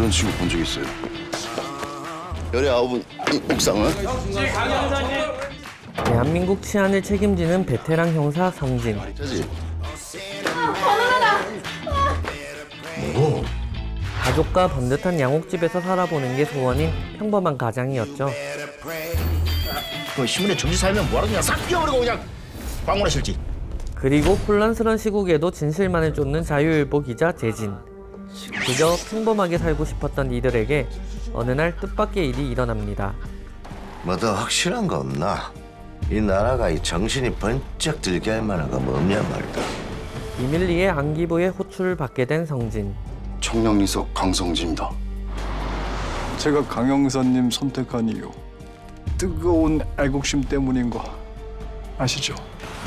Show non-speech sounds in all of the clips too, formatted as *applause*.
이런 친구 본 적 있어요? 열아홉은 옥상은? 대한민국 치안을 책임지는 베테랑 형사 성진. 짜지? 가족과 번듯한 양옥집에서 살아보는 게 소원인 평범한 가장이었죠. 그 신문에 정지 살면 뭐하러 그냥 싹 뛰어버리고 그냥 광고나 실지. 그리고 혼란스러운 시국에도 진실만을 쫓는 자유일보 기자 재진. 그저 평범하게 살고 싶었던 이들에게 어느 날 뜻밖의 일이 일어납니다. 뭐 더 확실한 거 없나? 이 나라가 이 정신이 번쩍 들게 할 만한 거뭐 없냐 말이다. 비밀리에 안기부의 호출을 받게 된 성진. 청량리석 강성진입니다. 제가 강영선님 선택한 이유 뜨거운 애국심 때문인 거 아시죠?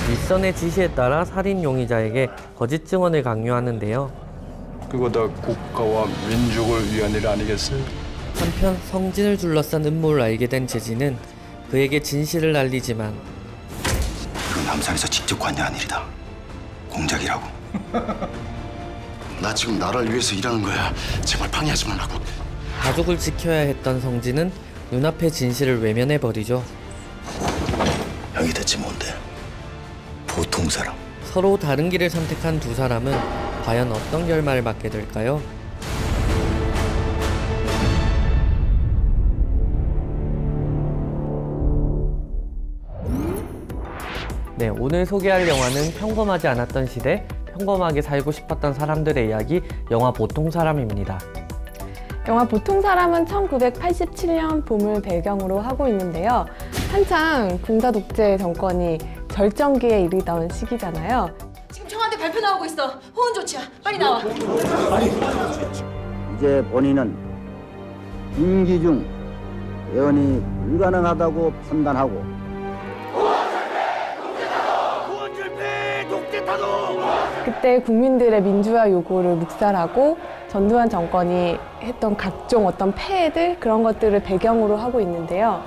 윗선의 지시에 따라 살인 용의자에게 거짓 증언을 강요하는데요. 그거 다 국가와 민족을 위한 일 아니겠어요? 한편 성진을 둘러싼 음모를 알게 된 재진은 그에게 진실을 알리지만 이건 남산에서 직접 관여한 일이다. 공작이라고. *laughs* 나 지금 나라를 위해서 일하는 거야. 제발 방해하지 말라고. 가족을 지켜야 했던 성진은 눈앞의 진실을 외면해 버리죠. 형이 대체 뭔데? 보통 사람. 서로 다른 길을 선택한 두 사람은 과연 어떤 결말을 맞게 될까요? 네, 오늘 소개할 영화는 평범하지 않았던 시대, 평범하게 살고 싶었던 사람들의 이야기, 영화 보통 사람입니다. 영화 보통 사람은 1987년 봄을 배경으로 하고 있는데요. 한창 군사 독재 정권이 절정기에 이르던 시기잖아요. 발표 나오고 있어. 호응 조치야. 빨리 나와. 이제 본인은 임기 중 예언이 불가능하다고 판단하고 그때 국민들의 민주화 요구를 묵살하고 전두환 정권이 했던 각종 어떤 폐해들 그런 것들을 배경으로 하고 있는데요.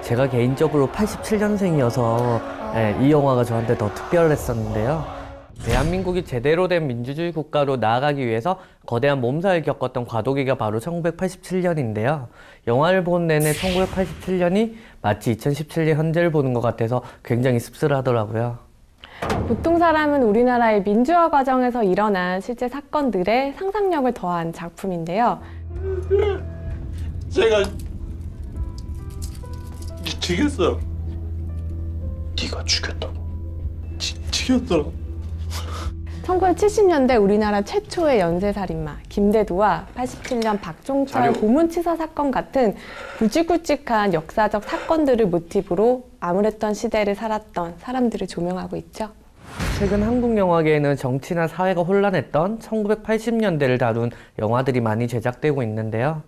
제가 개인적으로 87년생이어서 예, 이 영화가 저한테 더 특별했었는데요. 대한민국이 제대로 된 민주주의 국가로 나아가기 위해서 거대한 몸살을 겪었던 과도기가 바로 1987년인데요. 영화를 본 내내 1987년이 마치 2017년 현재를 보는 것 같아서 굉장히 씁쓸하더라고요. 보통 사람은 우리나라의 민주화 과정에서 일어난 실제 사건들의 상상력을 더한 작품인데요. 제가 미치겠어. 네가 죽였다고. 죽였더라. 1970년대 우리나라 최초의 연쇄살인마 김대두와 87년 박종철 고문치사 사건 같은 굵직굵직한 역사적 사건들을 모티브로 암울했던 시대를 살았던 사람들을 조명하고 있죠. 최근 한국 영화계에는 정치나 사회가 혼란했던 1980년대를 다룬 영화들이 많이 제작되고 있는데요.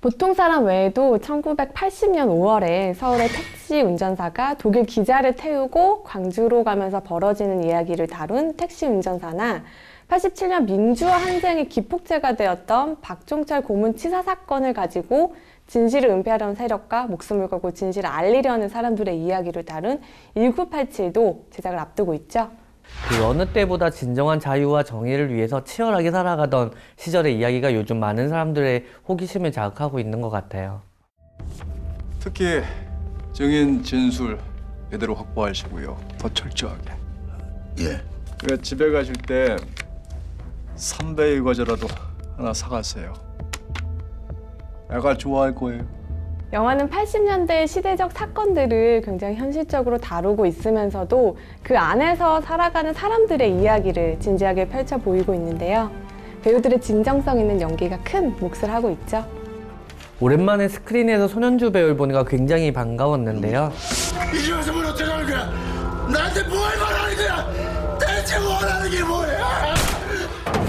보통 사람 외에도 1980년 5월에 서울의 택시 운전사가 독일 기자를 태우고 광주로 가면서 벌어지는 이야기를 다룬 택시 운전사나 87년 민주화 항쟁의 기폭제가 되었던 박종철 고문 치사 사건을 가지고 진실을 은폐하려는 세력과 목숨을 걸고 진실을 알리려는 사람들의 이야기를 다룬 1987도 제작을 앞두고 있죠. 그 어느 때보다 진정한 자유와 정의를 위해서 치열하게 살아가던 시절의 이야기가 요즘 많은 사람들의 호기심을 자극하고 있는 것 같아요. 특히 증인 진술 제대로 확보하시고요. 더 철저하게. 예. 그 집에 가실 때 삼배의 과자라도 하나 사가세요. 애가 좋아할 거예요. 영화는 80년대의 시대적 사건들을 굉장히 현실적으로 다루고 있으면서도 그 안에서 살아가는 사람들의 이야기를 진지하게 펼쳐 보이고 있는데요. 배우들의 진정성 있는 연기가 큰 몫을 하고 있죠. 오랜만에 스크린에서 손현주 배우를 보니까 굉장히 반가웠는데요. 이제 와서 뭘 어떻게 하는 거야? 나한테 뭘 말하는 거야? 대체 원하는 게 뭐야?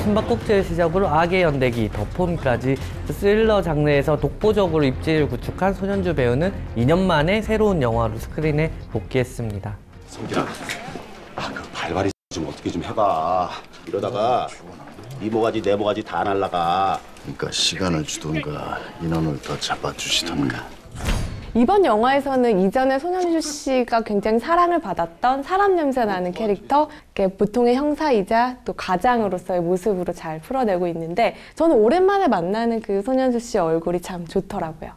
숨바꼭질을 시작으로 악의 연대기, 더폼까지 스릴러 장르에서 독보적으로 입지를 구축한 손현주 배우는 2년 만에 새로운 영화로 스크린에 복귀했습니다. 성기야, 아 그 발발이 좀 어떻게 좀 해봐. 이러다가 이 모가지 내 모가지 다 날라가. 그러니까 시간을 주던가 인원을 더 잡아주시던가. 이번 영화에서는 이전에 손현주 씨가 굉장히 사랑을 받았던 사람 냄새 나는 캐릭터, 보통의 형사이자 또 가장으로서의 모습으로 잘 풀어내고 있는데 저는 오랜만에 만나는 그 손현주 씨 얼굴이 참 좋더라고요.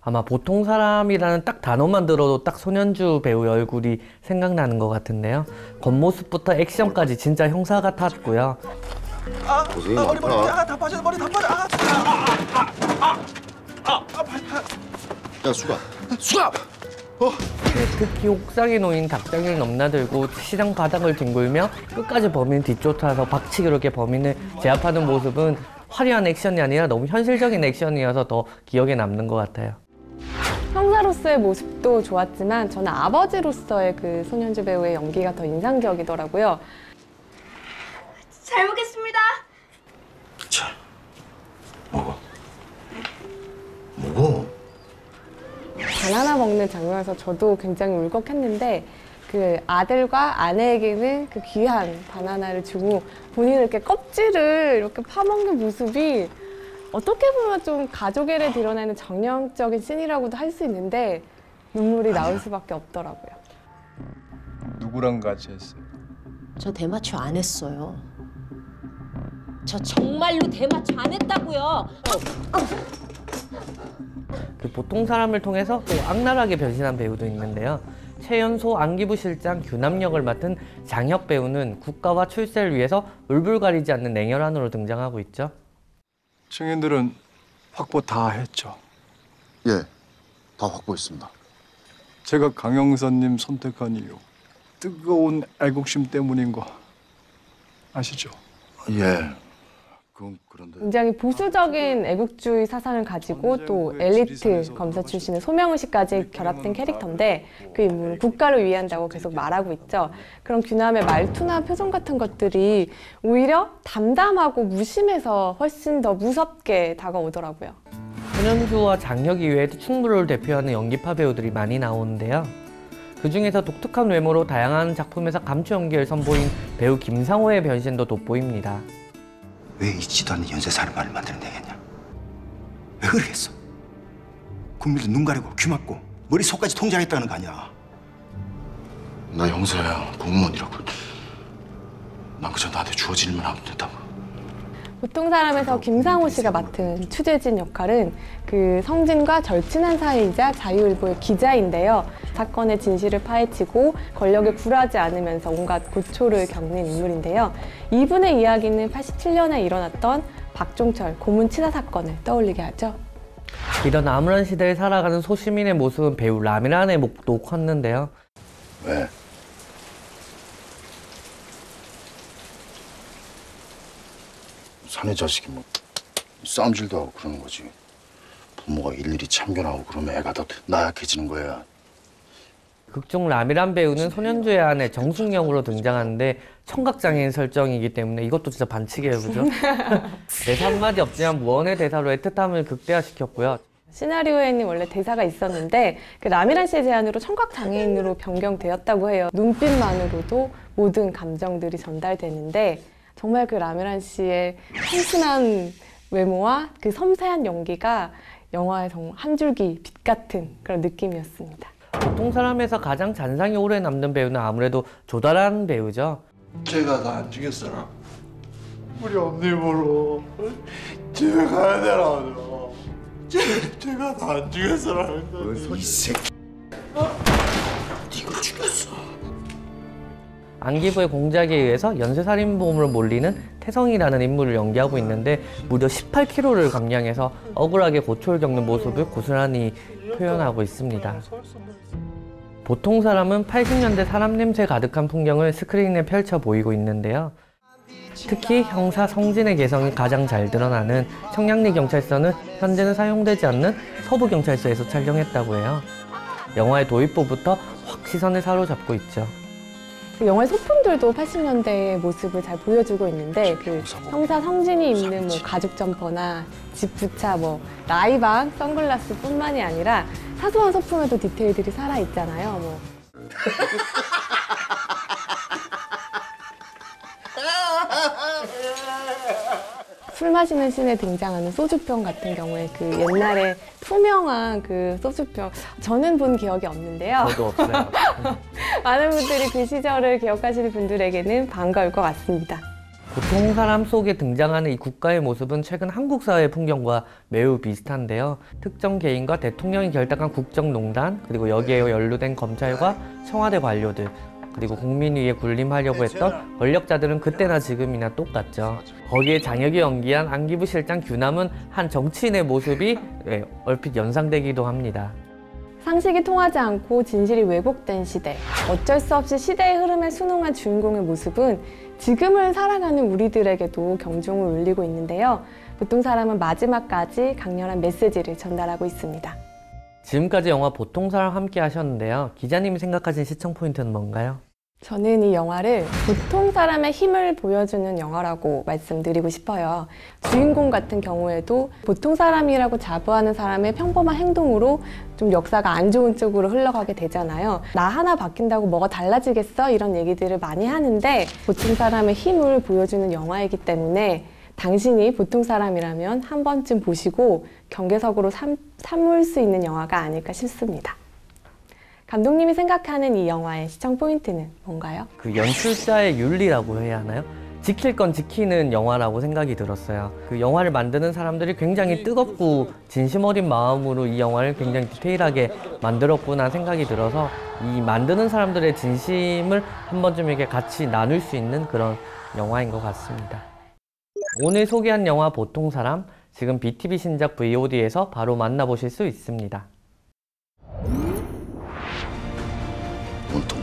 아마 보통 사람이라는 딱 단어만 들어도 딱 손현주 배우의 얼굴이 생각나는 것 같은데요. 겉모습부터 액션까지 진짜 형사 같았고요. 고생이 많다. 야 수가 수가 네, 특히 옥상에 놓인 닭장을 넘나들고 시장 바닥을 뒹굴며 끝까지 범인 뒤쫓아서 박치기로 이렇게 범인을 제압하는 모습은 화려한 액션이 아니라 너무 현실적인 액션이어서 더 기억에 남는 것 같아요. 형사로서의 모습도 좋았지만 저는 아버지로서의 그 손현주 배우의 연기가 더 인상적이더라고요. 잘 먹겠습니다. 자 먹어 먹어 바나나 먹는 장면에서 저도 굉장히 울컥했는데 그 아들과 아내에게는 그 귀한 바나나를 주고 본인은 이렇게 껍질을 이렇게 파먹는 모습이 어떻게 보면 좀 가족애를 드러내는 정형적인 씬이라고도 할 수 있는데 눈물이 나올 수밖에 없더라고요. 누구랑 같이 했어요? 저 대마초 안 했어요. 저 정말로 대마초 안 했다고요. 그 보통 사람을 통해서 또 악랄하게 변신한 배우도 있는데요. 최연소 안기부 실장 규남 역을 맡은 장혁 배우는 국가와 출세를 위해서 울불 가리지 않는 냉혈한으로 등장하고 있죠. 증인들은 확보 다 했죠. 예 다 확보했습니다 제가 강영선님 선택한 이유 뜨거운 애국심 때문인 거 아시죠? 예 그건 그런데 굉장히 보수적인 애국주의 사상을 가지고 또 엘리트 검사 출신의 소명의 씨까지 결합된 캐릭터인데 그 인물은 국가를 위한다고 계속 말하고 있죠. 그럼 규남의 말투나 표정 같은 것들이 오히려 담담하고 무심해서 훨씬 더 무섭게 다가오더라고요. 손현주와 장혁 이외에도 충무를 대표하는 연기파 배우들이 많이 나오는데요. 그 중에서 독특한 외모로 다양한 작품에서 감초 연기를 선보인 배우 김상호의 변신도 돋보입니다. 왜 있지도 않는 연쇄 살인마를 만들어내겠냐? 왜 그러겠어? 국민들 눈 가리고 귀 막고 머리 속까지 통제하겠다는 거 아니야? 나 형사야 공무원이라고. 난 그저 나한테 주어질 일만 하면 된다고 보통 사람에서 김상호 씨가 맡은 추재진 역할은 그 성진과 절친한 사이이자 자유일보의 기자인데요. 사건의 진실을 파헤치고 권력에 굴하지 않으면서 온갖 고초를 겪는 인물인데요. 이분의 이야기는 87년에 일어났던 박종철 고문 치사 사건을 떠올리게 하죠. 이런 암울한 시대를 살아가는 소시민의 모습은 배우 라미란의 목도 컸는데요. 왜? 사내 자식이 뭐 싸움질도 하고 그러는 거지 부모가 일일이 참견하고 그러면 애가 더 나약해지는 거야 극중 라미란 배우는 손현주의 아내 정숙영으로 등장하는데 청각장애인 설정이기 때문에 이것도 진짜 반칙이에요, 그죠? *laughs* 대사 한마디 없지만 무언의 대사로 애틋함을 극대화시켰고요. 시나리오에는 원래 대사가 있었는데 그 라미란 씨의 제안으로 청각 장애인으로 변경되었다고 해요. 눈빛만으로도 모든 감정들이 전달되는데 정말 그 라미란 씨의 참신한 외모와 그 섬세한 연기가 영화의 한 줄기 빛 같은 그런 느낌이었습니다. 보통 사람에서 가장 잔상이 오래 남는 배우는 아무래도 조달한 배우죠. 제가 다 안 죽였어라. 우리 엄니보러 집에 가야 되라고. 제, 제가 다 안 죽였어라. 이 새끼 안기부의 공작에 의해서 연쇄살인범으로 몰리는 태성이라는 인물을 연기하고 있는데 무려 18kg를 감량해서 억울하게 고초를 겪는 모습을 고스란히 표현하고 있습니다. 보통 사람은 80년대 사람 냄새 가득한 풍경을 스크린에 펼쳐 보이고 있는데요. 특히 형사 성진의 개성이 가장 잘 드러나는 청량리 경찰서는 현재는 사용되지 않는 서부 경찰서에서 촬영했다고 해요. 영화의 도입부부터 확 시선을 사로잡고 있죠. 그 영화의 소품들도 80년대의 모습을 잘 보여주고 있는데 그 형사 성진이 입는 뭐 가죽 점퍼나 집 부차 뭐 라이방 선글라스뿐만이 아니라 사소한 소품에도 디테일들이 살아 있잖아요. 뭐 *laughs* 술 마시는 씬에 등장하는 소주병 같은 경우에 그 옛날에 투명한 그 소주병 저는 본 기억이 없는데요. 저도 없어요. *laughs* 많은 분들이 그 시절을 기억하시는 분들에게는 반가울 것 같습니다. 보통 사람 속에 등장하는 이 국가의 모습은 최근 한국 사회의 풍경과 매우 비슷한데요. 특정 개인과 대통령이 결탁한 국정농단, 그리고 여기에 연루된 검찰과 청와대 관료들, 그리고 국민 위에 군림하려고 했던 권력자들은 그때나 지금이나 똑같죠. 거기에 장혁이 연기한 안기부 실장 규남은 한 정치인의 모습이 예, 얼핏 연상되기도 합니다. 상식이 통하지 않고 진실이 왜곡된 시대. 어쩔 수 없이 시대의 흐름에 순응한 주인공의 모습은 지금을 살아가는 우리들에게도 경종을 울리고 있는데요. 보통 사람은 마지막까지 강렬한 메시지를 전달하고 있습니다. 지금까지 영화 보통 사람 함께 하셨는데요. 기자님이 생각하신 시청 포인트는 뭔가요? 저는 이 영화를 보통 사람의 힘을 보여주는 영화라고 말씀드리고 싶어요. 주인공 같은 경우에도 보통 사람이라고 자부하는 사람의 평범한 행동으로 좀 역사가 안 좋은 쪽으로 흘러가게 되잖아요. 나 하나 바뀐다고 뭐가 달라지겠어? 이런 얘기들을 많이 하는데 보통 사람의 힘을 보여주는 영화이기 때문에 당신이 보통 사람이라면 한 번쯤 보시고 경계석으로 삼, 삼을 수 있는 영화가 아닐까 싶습니다. 감독님이 생각하는 이 영화의 시청 포인트는 뭔가요? 그 연출자의 윤리라고 해야 하나요? 지킬 건 지키는 영화라고 생각이 들었어요. 그 영화를 만드는 사람들이 굉장히 뜨겁고 진심 어린 마음으로 이 영화를 굉장히 디테일하게 만들었구나 생각이 들어서 이 만드는 사람들의 진심을 한 번쯤 이렇게 같이 나눌 수 있는 그런 영화인 것 같습니다. 오늘 소개한 영화 보통 사람 지금 BTV 신작 VOD에서 바로 만나보실 수 있습니다.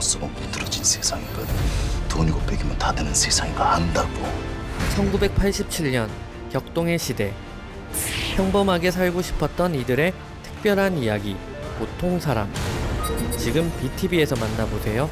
썩어 비뚤어진 세상이건 돈이고 백이면 다 되는 세상인가 한다고. 1987년 격동의 시대. 평범하게 살고 싶었던 이들의 특별한 이야기 보통 사람. 지금 BTV에서 만나보세요.